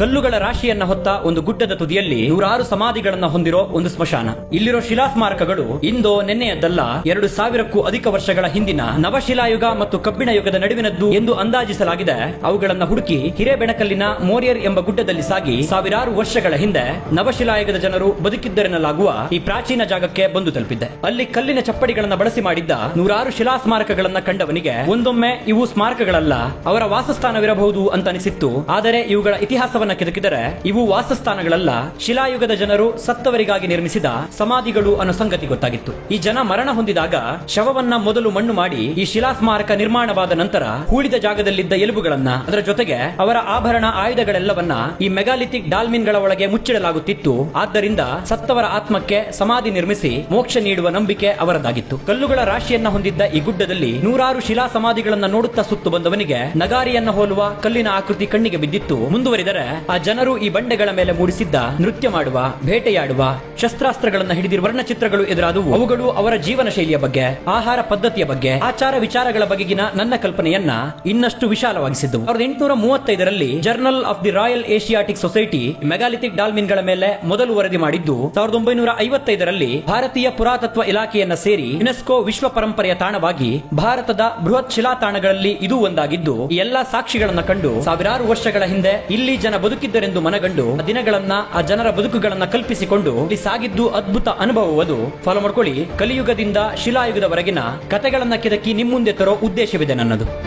ಕಲ್ಲುಗಳ ರಾಶಿಯನ್ನ ಹೊತ್ತ ಒಂದು ಗುಡ್ಡದ ತುದಿಯಲ್ಲಿ ನೂರಾರು ಸಮಾಧಿಗಳನ್ನ ಹೊಂದಿರೋ ಒಂದು ಸ್ಮಶಾನ. ಇಲ್ಲಿರೋ ಶಿಲಾ ಸ್ಮಾರಕಗಳು ಇಂದೋ ನೆನ್ನೆಯದ್ದಲ್ಲ, ಎರಡು ಸಾವಿರಕ್ಕೂ ಅಧಿಕ ವರ್ಷಗಳ ಹಿಂದಿನ ನವಶಿಲಾಯುಗ ಮತ್ತು ಕಬ್ಬಿಣ ಯುಗದ ನಡುವಿನದ್ದು ಎಂದು ಅಂದಾಜಿಸಲಾಗಿದೆ. ಅವುಗಳನ್ನ ಹುಡುಕಿ ಹಿರೇಬೆಣಕಲ್ಲಿನ ಮೋರಿಯರ್ ಎಂಬ ಗುಡ್ಡದಲ್ಲಿ ಸಾಗಿ ಸಾವಿರಾರು ವರ್ಷಗಳ ಹಿಂದೆ ನವಶಿಲಾಯುಗದ ಜನರು ಬದುಕಿದ್ದರೆನ್ನಲಾಗುವ ಈ ಪ್ರಾಚೀನ ಜಾಗಕ್ಕೆ ಬಂದು ತಲುಪಿದ್ದೆ. ಅಲ್ಲಿ ಕಲ್ಲಿನ ಚಪ್ಪಡಿಗಳನ್ನ ಬಳಸಿ ಮಾಡಿದ್ದ ನೂರಾರು ಶಿಲಾ ಸ್ಮಾರಕಗಳನ್ನ ಕಂಡವನಿಗೆ ಒಂದೊಮ್ಮೆ ಇವು ಸ್ಮಾರಕಗಳಲ್ಲ, ಅವರ ವಾಸಸ್ಥಾನವಿರಬಹುದು ಅಂತ ಅನಿಸಿತ್ತು. ಆದರೆ ಇವುಗಳ ಇತಿಹಾಸವನ್ನ ಕೆದಕಿದರೆ ಇವು ವಾಸಸ್ಥಾನಗಳಲ್ಲ. ಶಿಲಾಯುಗದ ಜನರು ಸತ್ತವರಿಗಾಗಿ ನಿರ್ಮಿಸಿದ ಸಮಾಧಿಗಳು ಅನ್ನೋ ಸಂಗತಿ ಗೊತ್ತಾಗಿತ್ತು. ಈ ಜನ ಮರಣ ಹೊಂದಿದಾಗ ಶವವನ್ನ ಮೊದಲು ಮಣ್ಣು ಮಾಡಿ ಈ ಶಿಲಾ ಸ್ಮಾರಕ ನಿರ್ಮಾಣವಾದ ನಂತರ ಹೂಳಿದ ಜಾಗದಲ್ಲಿದ್ದ ಎಲುಬುಗಳನ್ನ ಅದರ ಜೊತೆಗೆ ಅವರ ಆಭರಣ ಆಯುಧಗಳೆಲ್ಲವನ್ನ ಈ ಮೆಗಾಲಿಥಿಕ್ ಡಾಲ್ಮಿನ್ಗಳ ಒಳಗೆ ಮುಚ್ಚಿಡಲಾಗುತ್ತಿತ್ತು. ಆದ್ದರಿಂದ ಸತ್ತವರ ಆತ್ಮಕ್ಕೆ ಸಮಾಧಿ ನಿರ್ಮಿಸಿ ಮೋಕ್ಷ ನೀಡುವ ನಂಬಿಕೆ ಅವರದಾಗಿತ್ತು. ಕಲ್ಲುಗಳ ರಾಶಿಯನ್ನ ಹೊಂದಿದ್ದ ಈ ಗುಡ್ಡದಲ್ಲಿ ನೂರಾರು ಶಿಲಾ ಸಮಾಧಿಗಳನ್ನ ನೋಡುತ್ತಾ ಸುತ್ತು ಬಂದವನಿಗೆ ನಗಾರಿಯನ್ನ ಹೋಲುವ ಕಲ್ಲಿನ ಆಕೃತಿ ಕಣ್ಣಿಗೆ ಬಿದ್ದಿತ್ತು. ಮುಂದುವರಿದರೆ ಆ ಜನರು ಈ ಬಂಡೆಗಳ ಮೇಲೆ ಮೂಡಿಸಿದ್ದ ನೃತ್ಯ ಮಾಡುವ, ಬೇಟೆಯಾಡುವ, ಶಸ್ತ್ರಾಸ್ತ್ರಗಳನ್ನ ಹಿಡಿದಿರುವ ವರ್ಣಚಿತ್ರಗಳು ಎದುರಾದವು. ಅವುಗಳು ಅವರ ಜೀವನ ಶೈಲಿಯ ಬಗ್ಗೆ, ಆಹಾರ ಪದ್ಧತಿಯ ಬಗ್ಗೆ, ಆಚಾರ ವಿಚಾರಗಳ ಬಗೆಗಿನ ನನ್ನ ಕಲ್ಪನೆಯನ್ನ ಇನ್ನಷ್ಟು ವಿಶಾಲವಾಗಿಸಿದ್ದವು. ಸಾವಿರದ ಎಂಟುನೂರ ಮೂವತ್ತೈದರಲ್ಲಿ journal of the royal Asiatic society megalithic ಡಾಲ್ಮಿನ್ಗಳ ಮೇಲೆ ಮೊದಲು ವರದಿ ಮಾಡಿದ್ದು, ಸಾವಿರದ ಒಂಬೈನೂರ ಐವತ್ತೈದರಲ್ಲಿ ಭಾರತೀಯ ಪುರಾತತ್ವ ಇಲಾಖೆಯನ್ನ ಸೇರಿ ಯುನೆಸ್ಕೋ ವಿಶ್ವ ಪರಂಪರೆಯ ತಾಣವಾಗಿ ಭಾರತದ ಬೃಹತ್ ಶಿಲಾ ತಾಣಗಳಲ್ಲಿ ಇದು ಒಂದಾಗಿದ್ದು ಎಲ್ಲಾ ಸಾಕ್ಷಿಗಳನ್ನ ಕಂಡು ಸಾವಿರಾರು ವರ್ಷಗಳ ಹಿಂದೆ ಇಲ್ಲಿ ಜನ ಬದುಕಿದ್ದರೆಂದು ಮನಗಂಡು ದಿನಗಳನ್ನ, ಆ ಜನರ ಬದುಕುಗಳನ್ನ ಕಲ್ಪಿಸಿಕೊಂಡು, ಇಲ್ಲಿ ಸಾಗಿದ್ದು ಅದ್ಭುತ ಅನುಭವವದು ಫಾಲೋ ಮಾಡ್ಕೊಳ್ಳಿ. ಕಲಿಯುಗದಿಂದ ಶಿಲಾಯುಗದವರೆಗಿನ ಕಥೆಗಳನ್ನ ಕೆದಕಿ ನಿಮ್ಮುಂದೆ ತರೋ ಉದ್ದೇಶವಿದೆ ನನ್ನದು.